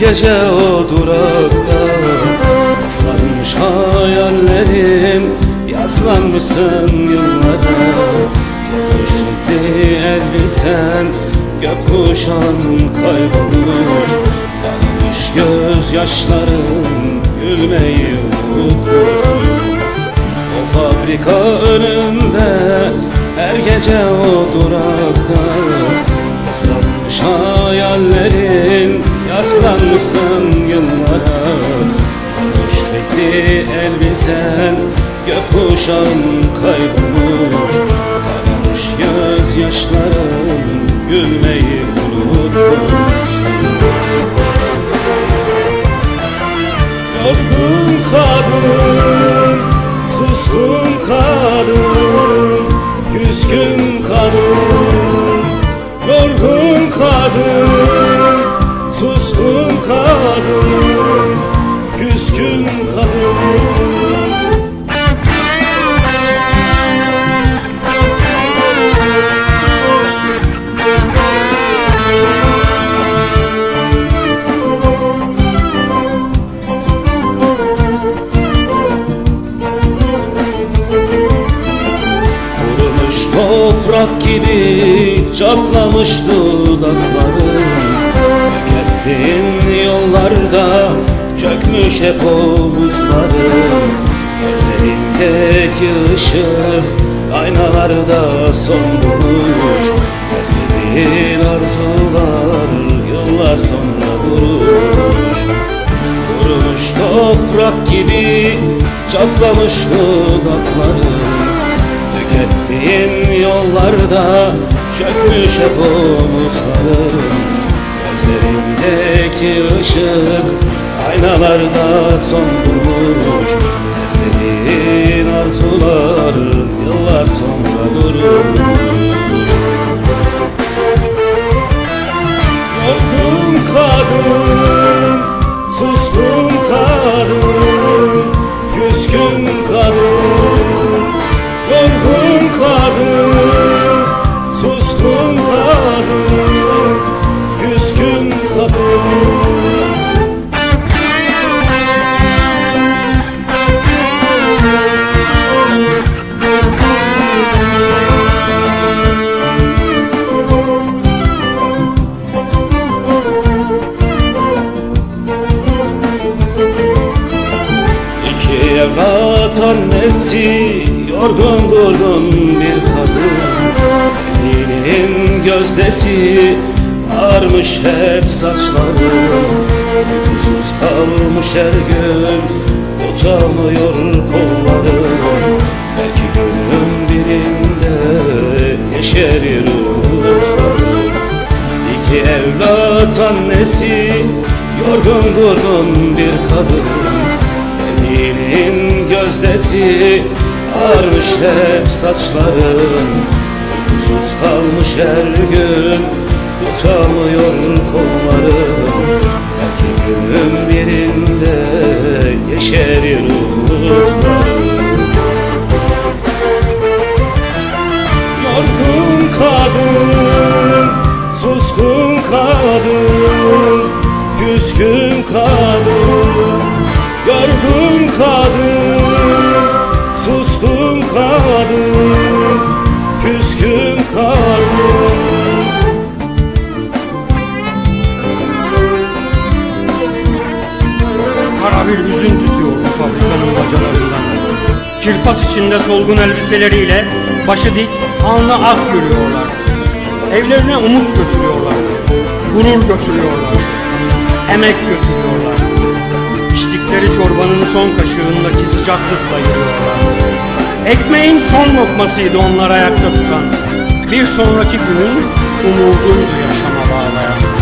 gece o durakta. Islanmış hayallerim Yaslanmışsın yıllara. Renkli elbisen Gökkuşan kaybolmuş. Dağılmış gözyaşların Gülmeyi unutmuşsun o fabrika önünde her gece o durakta Yaslanmış hayallerin Yaslanmışsın yıllara. Sarhoş renkli elbisen Gökkuşan kaybolmuş. Karamış gözyaşların Gülmeyi unutmuşsun Yorgun kadın, suskun kadın, küskün kadın kadın, suskun kadın, küskün kadın toprak gibi çatlamış dudakların Tükettiğin yollarda çökmüş hep omuzların Gözlerindeki ışık aynalarda solmuş Beslediğin arzular yıllar sonra durmuş. Kurumuş toprak gibi çatlamış dudakların Tükettiğin yollarda çökmüş hep omuzların Gözlerindeki ışık aynalarda söndürmüş Beslediğin arzular evlat annesi yorgun durgun bir kadın. Sevdiğinin gözdesi ağarmış hep saçları. Uykusuz kalmış her gün tutamıyor kolları. Belki günün birinde yeşerir umutları İki evlat annesi Yorgun durgun bir kadın Sevdiğinin gözdesi Ağarmış hep saçların. Uykusuz kalmış her gün Tutamıyor kolların Belki günün birinde Yeşerir umutları Kirpas içinde solgun elbiseleriyle başı dik, alnı ak yürüyorlar. Evlerine umut götürüyorlar. Gurur götürüyorlar. Emek götürüyorlar. İçtikleri çorbanın son kaşığındaki sıcaklıkla yiyorlar. Ekmeğin son lokmasıydı onları ayakta tutan. Bir sonraki günün umuduydu yaşama bağlayan.